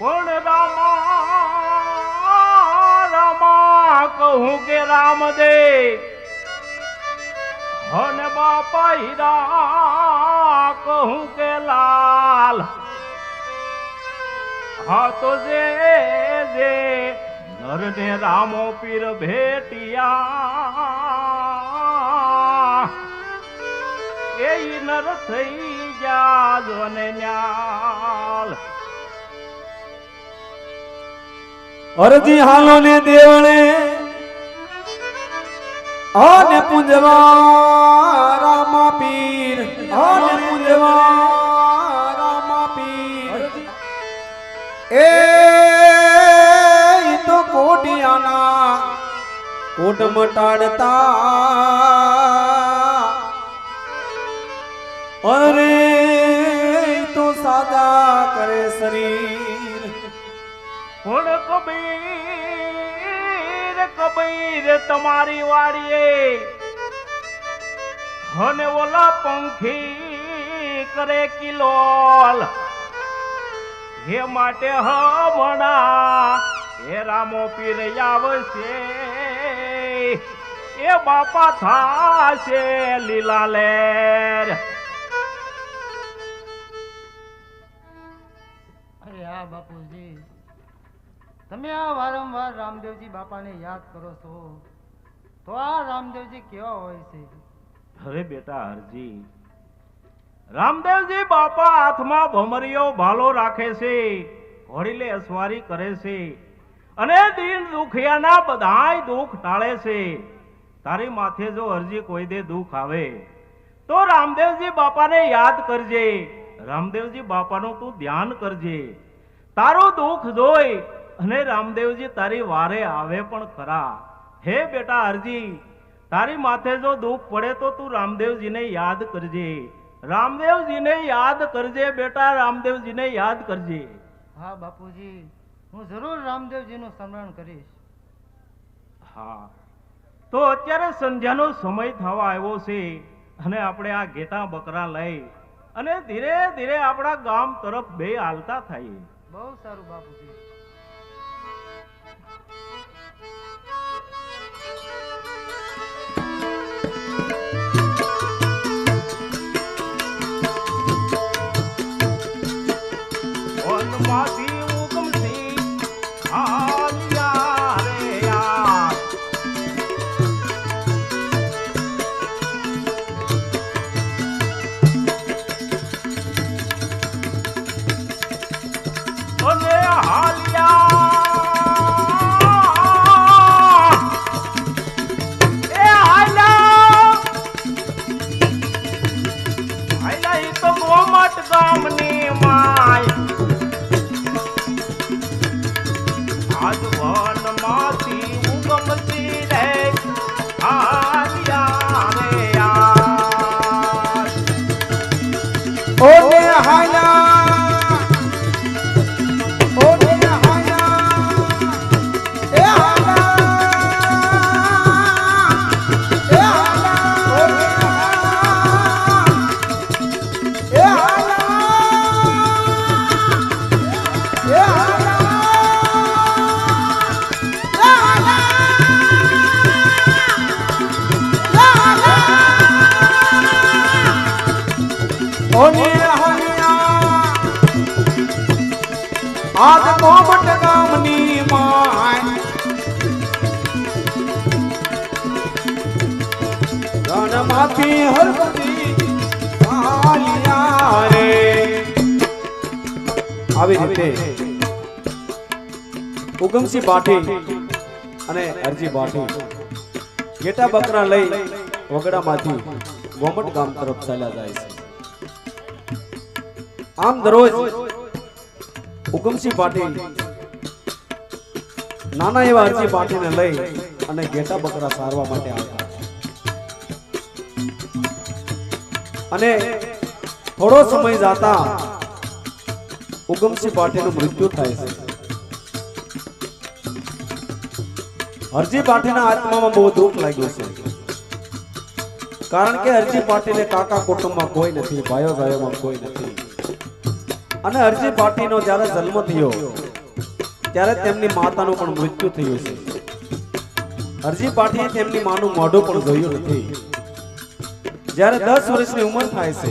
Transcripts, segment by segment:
પણ રામા રામા કહું કે રામદેવ, હન બાપા હીરા કહું કે લાલ. હા તો જે જે નરને રામો પીર ભેટિયા એ નર થઈ જા જોને ન્યાલ. અરજી હાલો ને દેવણે આને પૂંજવા રામા પીર. આને પૂંજવા રામા પીર. એ તો કોટિયાના કોટ મટાડતા. અરે તો સાદા કરે શરીર કબીર કબીર તમારી વાડીએ. હને ઓલા પંખી કરે કિલોલ હે માટે હમણા હે રામો પીર આવશે. એ બાપા થાશે લીલા લેર. અરે આ બાપુજી. તમે આ વારંવાર રામદેવજી બાપાને યાદ કરો છો? તો આ રામદેવજી કેવા હોય છે? અરે બેટા હરજી રામદેવજી બાપા હાથમાં ભમરીયો ભાલો રાખે છે, ઘોડીલે અસવારી કરે છે અને દિન દુખિયાના બધાય દુઃખ ટાળે છે. તારી માથે જો હરજી કોઈ દે દુઃખ આવે, તો રામદેવજી બાપાને યાદ કરજે. રામદેવજી બાપાનું તું ધ્યાન કરજે. તારું દુઃખ જોઈ અને રામદેવજી તારી વારે આવે પણ ખરા. હે બેટા હરજી તારી માથે જો દુઃખ પડે તો તું રામદેવજીને યાદ કરજે. રામદેવજીને યાદ કરજે બેટા રામદેવજીને યાદ કરજે. હા બાપુજી હું જરૂર રામદેવજીનું સ્મરણ કરીશ. હા. તો અત્યારે સંધ્યાનો સમય થવા આવ્યો છે અને આપણે આ ઘેટા બકરા લઈ અને ધીરે ધીરે આપણા ગામ તરફ બે હાલતા થઈએ. બહુ સારું બાપુજી. ગોમટ આજ કોમટ ગામની માય. રણમાંથી હરપતી કાલિયા રે. આવી રીતે ઉગમસિંહ બાઠી અને અરજી બાઠી ઘેટા બકરા લઈ વગડામાંથી ગોમટ ગામ તરફ ચાલ્યા જાય છે. આમ દરરોજ હુકમસિંહ પાટીલ નાના એવા અરજી પાટીલને લઈ અને ઘેટા બકરા સારવા માટે આવતા અને થોડો સમય જાતા ઉગમસિંહ પાટીલનું મૃત્યુ થાય છે. હરજી પાટીલના આત્મામાં બહુ દુઃખ લાગ્યું છે. કારણ કે હરજી પાટીલે કાકા કુટુંબમાં કોઈ નથી ભાઈઓ ભાઈઓમાં કોઈ નથી. અને હરજી પાટીનો જ્યારે જન્મ થયો, ત્યારે તેમની માતાનું પણ મૃત્યુ થયું છે. હરજી પાટીએ તેમની માનું મોઢું પણ જોયું નથી. જ્યારે દસ વર્ષની ઉંમર થાય છે,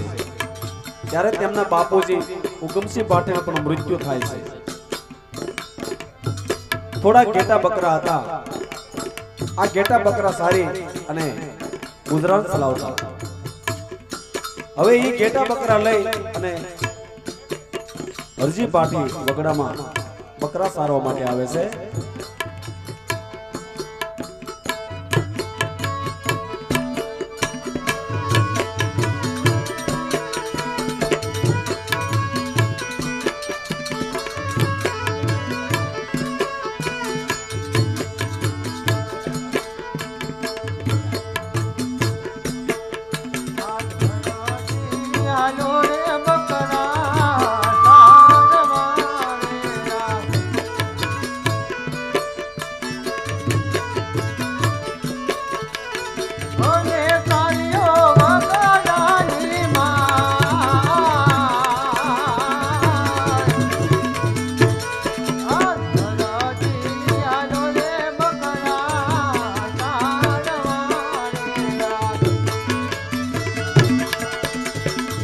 ત્યારે તેમના બાપુજી ઉગમસિંહ પાટીનું પણ મૃત્યુ થાય છે. થોડા ઘેટા બકરા હતા. આ ઘેટા બકરા સારી અને ગુજરાન ચલાવતા હવે એ ઘેટા બકરા લઈ અને હરજી પાટી વગડામાં બકરા સારવા માટે આવે છે.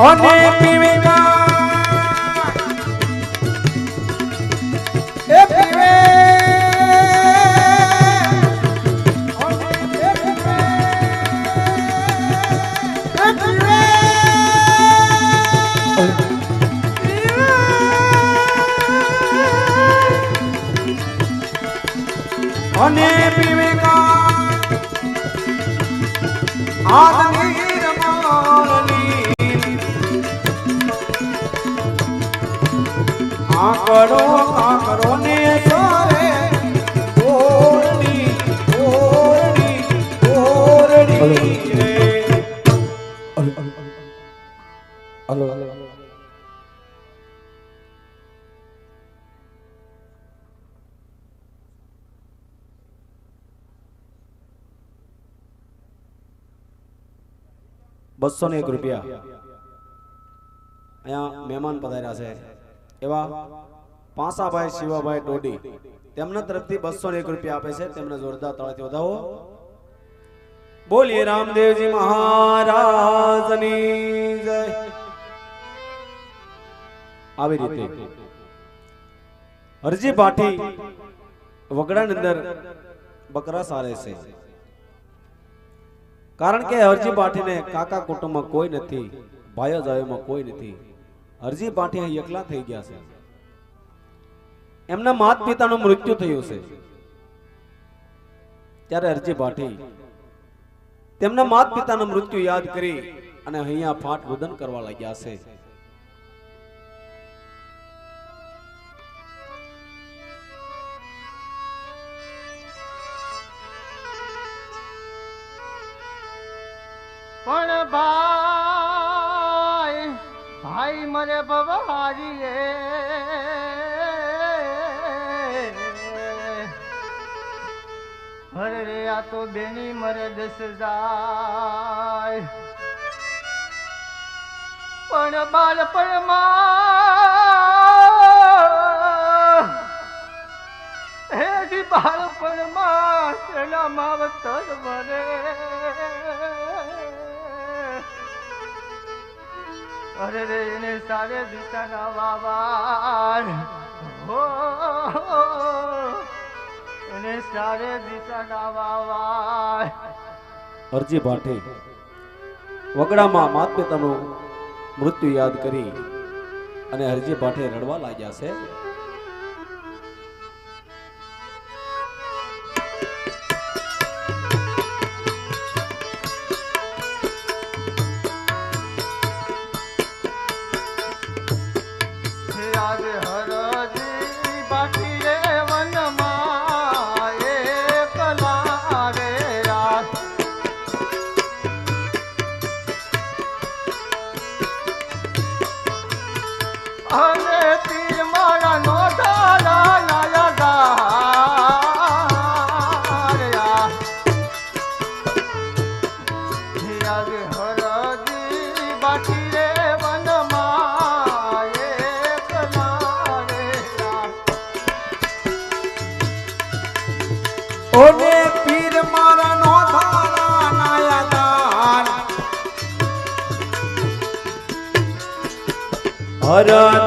અને પીવેગા એ આકડો કાકરો ને સારે ઓરડી ઓરડી ઓરડી રે. હલો બસો ને એક રૂપિયા. અહીંયા મહેમાન પધાર્યા છે. એવા પાસાભાઈ શિવાભાઈ ડોડી. તેમના તરફથી બસો ને એક રૂપિયા આપે છે તેમને જોરદાર તળાથી વધાવો. બોલીએ રામદેવજી મહારાજની જય. આવી રીતે. હરજી ભાટી વગડાની અંદર બકરા સારે છે. કારણ કે હરજી પાટીને કાકા કુટુંબમાં કોઈ નથી ભાઈઓ જાયોમાં કોઈ નથી. હરજી પાઠી અહીં એકલા થઈ ગયા છે. એમના માત પિતાનું મૃત્યુ થયું છે. ત્યારે અરજી ભાટી તેમના માત પિતાનું મૃત્યુ યાદ કરી અને અહીંયા ફાટ રુદન કરવા લાગ્યા છે. પણ ભાઈ ભાઈ મરે ભવારીએ અરે રે આ તો બેની મરે દસ જાય પણ બાળપણમાં, હે બાળપણમાં તેના માવતર મરે અરે રે, એને સારે દિશાના વાવાળ હો. હરજી ભાટી વગડામાં માત પિતાનું મૃત્યુ યાદ કરી અને હરજી ભાટે રડવા લાગ્યા છે. હરજી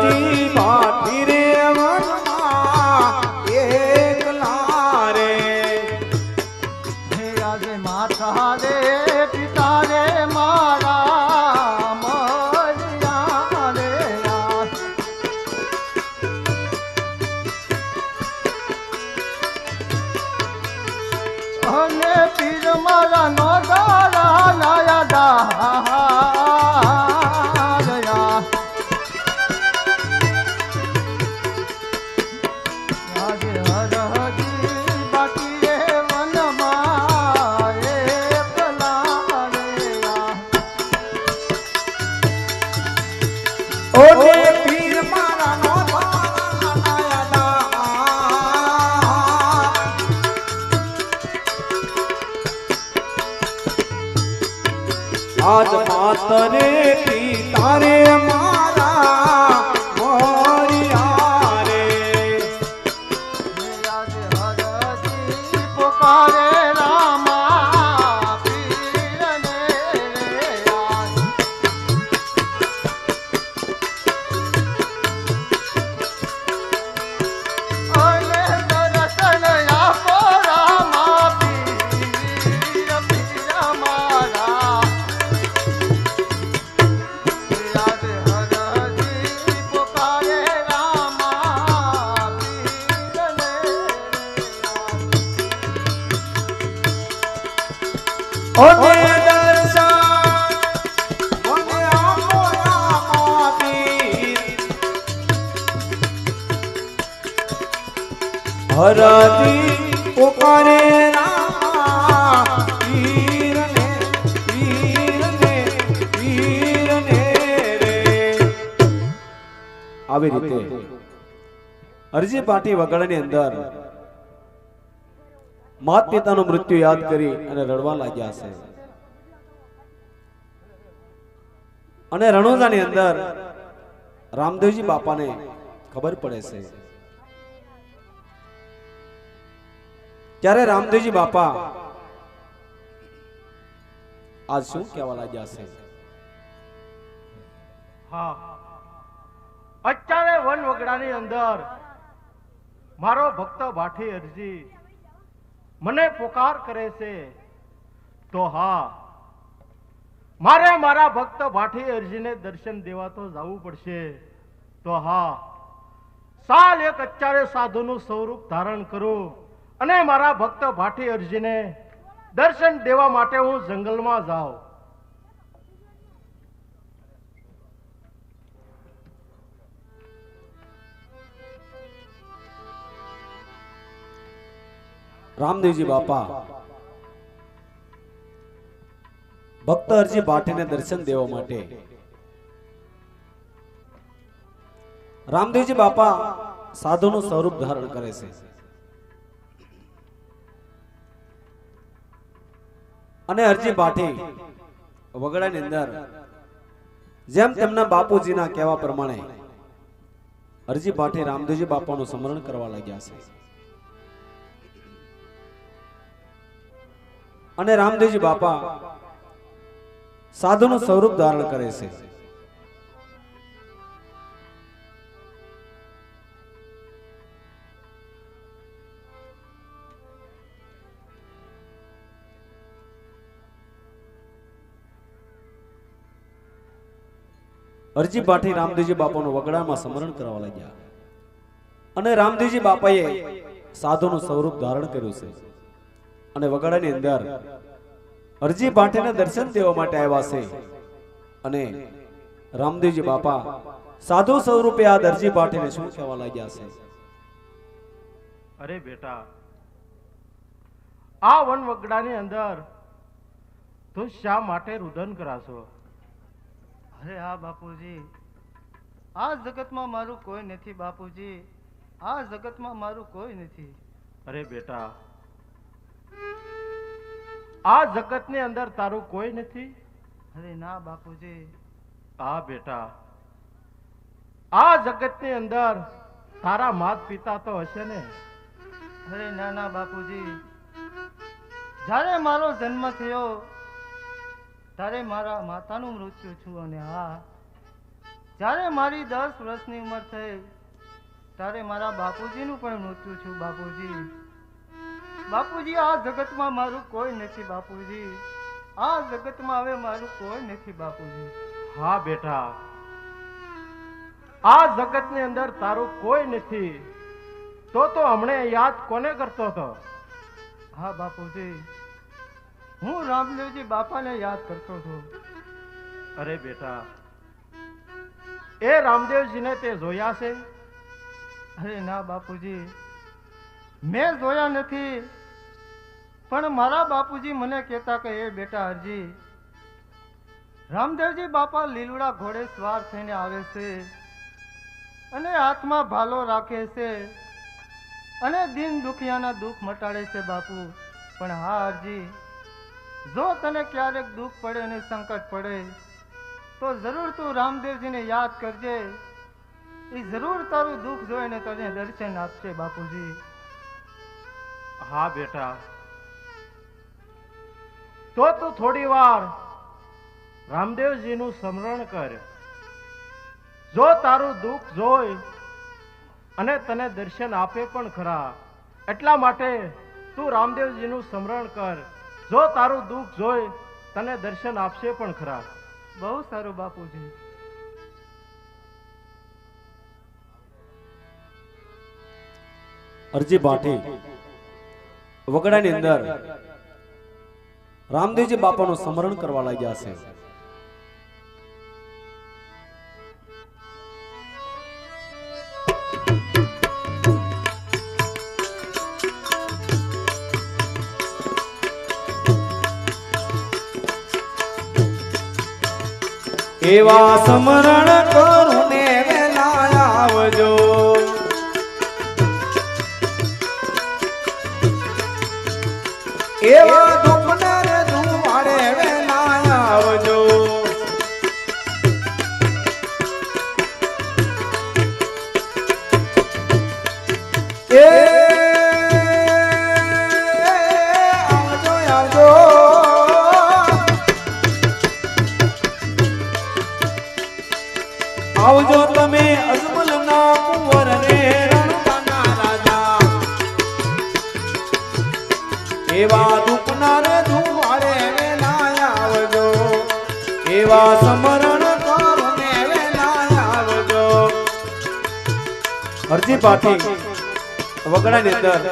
હરજી પોકારે રામા. પીરને પીરને પીરને રે. આવી રીતે અરજી પાટી વગડાની અંદર માત પિતાનું મૃત્યુ યાદ કરી અને રડવા લાગ્યા છે. અને રણોજાની અંદર રામદેવજી બાપાને ખબર પડે છે. ત્યારે રામદેવજી બાપા આજ શું કહેવા લાગ્યા છે? હા. અત્યારે વન વગડાની અંદર મારો ભક્ત ભાઠી અરજી મને પોકાર કરે છે તો હા. મારે મારા ભક્ત ભાઠી અરજીને દર્શન દેવા તો જવું પડશે તો હા. સાલ એક અત્યારે સાધુનું સ્વરૂપ ધારણ કરું. અને મારા ભક્ત ભાઠી અરજીને દર્શન દેવા માટે હું જંગલમાં જાઉં. રામદેવજી બાપા, ભક્ત અરજી ભાટીને દર્શન દેવા માટે. રામદેવજી બાપા સાધુનું સ્વરૂપ ધારણ કરે છે. અને અરજી ભાટી વગડાની અંદર, જેમ તેમના બાપુજીના કહેવા પ્રમાણે, અરજી ભાટી રામદેવજી બાપાનું સ્મરણ કરવા લાગ્યા છે. અને રામદેવજી બાપા સાધુનું સ્વરૂપ ધારણ કરે છે. અરજી પાઠી રામદેવજી બાપાનું વગડામાં સ્મરણ કરવા લાગ્યા. અને રામદેવજી બાપાએ સાધુનું સ્વરૂપ ધારણ કર્યું છે. અને વગડાની અંદર અરજી ભાટીને દર્શન દેવા માટે આવ્યા છે. અને રામદેવજી બાપા સાધુ સ્વરૂપે આ દરજી ભાઠીને શું કહેવા લાગ્યા છે? અરે બેટા, આ વન વગડાની અંદર તું શા માટે રુદન કરાશો અરે હા બાપુજી. આ જગતમાં મારું કોઈ નથી બાપુજી. આ જગતમાં મારું કોઈ નથી. અરે બેટા આ જગતની અંદર તારું કોઈ નથી? અરે ના બાપુજી. આ બેટા. આ જગતની અંદર તારા માત પિતા તો હશે ને? અરે ના ના બાપુજી. જ્યારે મારો જન્મ થયો ત્યારે મારા માતાનું મૃત્યુ છું અને હા જ્યારે મારી દસ વર્ષની ઉંમર થઈ ત્યારે મારા બાપુજીનું પણ મૃત્યુ છું બાપુજી. બાપુજી આ જગતમાં મારું કોઈ નથી બાપુજી. આ જગતમાં હવે મારું કોઈ નથી બાપુજી. હા બેટા. આ જગતની અંદર તારું કોઈ નથી. તો તો હમણે યાદ કોને કરતો હતો? હા બાપુજી. હું રામદેવજી બાપાને યાદ કરતો હતો. અરે બેટા, એ રામદેવજીને તે જોયા છે? અરે ના બાપુજી, મેં જોયા નથી, પણ મારા બાપુજી મને કહેતા કે, એ બેટા હરજી, રામદેવજી બાપા લીલુડા ઘોડે સવાર થઈને આવે છે અને હાથમાં ભાલો રાખે છે અને દિન દુખિયાના દુઃખ મટાડે છે બાપુ. પણ હા હરજી જો તને ક્યારેક દુઃખ પડે અને સંકટ પડે તો જરૂર તું રામદેવજીને યાદ કરજે. એ જરૂર તારું દુઃખ જોઈને તને દર્શન આપશે બાપુજી. હા બેટા. તો તું થોડી વાર રામદેવજીનું સ્મરણ કર. જો તારું દુઃખ જોઈ અને તને દર્શન આપે પણ ખરા એટલા માટે તું રામદેવજીનું સ્મરણ કર. જો તારું દુઃખ જોઈ તને દર્શન આપશે પણ ખરા. બહુ સારું બાપુજી. અરજી ભાટી વગડાની અંદર રામદેવજી બાપાનું સ્મરણ કરવા લાગ્યા છે. એવા સમરણ કરું. એવા સમરણ કરો વેલા આવજો. અરજી પાઠી વગડાની અંદર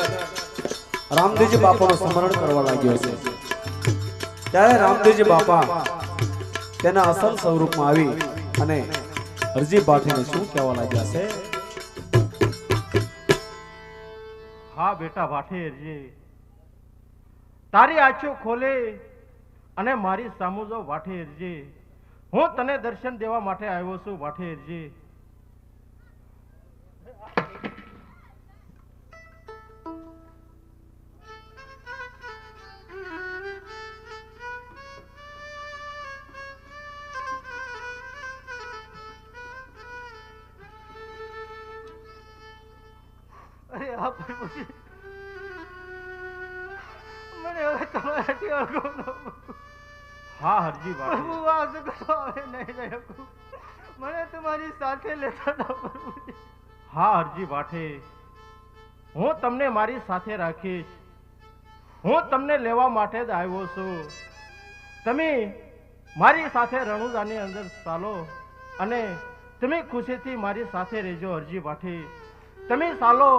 રામદેવજી બાપાનું સ્મરણ કરવા લાગ્યો છે. ત્યારે રામદેવજી બાપા તેના અસલ સ્વરૂપમાં આવી અને અરજી પાઠીને શું કહેવા લાગ્યા છે? હા બેટા વાઠેરજી. તારી આંખો ખોલે અને મારી સામુજો વાઠેરજી. હું તને દર્શન દેવા માટે આવ્યો છું વાઠેરજી. તમારી લેતા હતા હા હરજી વાઠે હું તમને મારી સાથે રાખીશ. હું તમને લેવા માટે જ આવ્યો છું. તમે મારી સાથે રણુજાની અંદર ચાલો અને તમે ખુશીથી મારી સાથે રહેજો હરજી વાઠે તમે ચાલો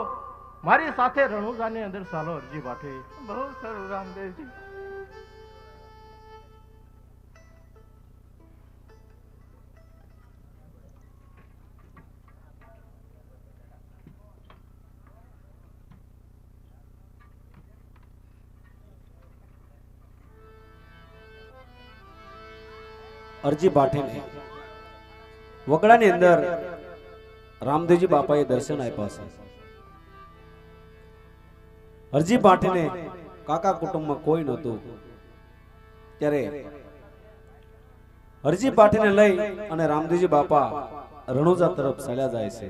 મારી સાથે રણુજાની અંદર ચાલો હરજી વાઠે બહુ સારું રામદેવજી. અરજી ભાટીને વગડાની અંદર રામદેવજી બાપાએ દર્શન આપ્યા છે. અરજી ભાટીને કાકા કુટુંબમાં કોઈ નહોતું. ત્યારે હરજી પાઠીને લઈ અને રામદેવજી બાપા રણુજા તરફ ચાલ્યા જાય છે.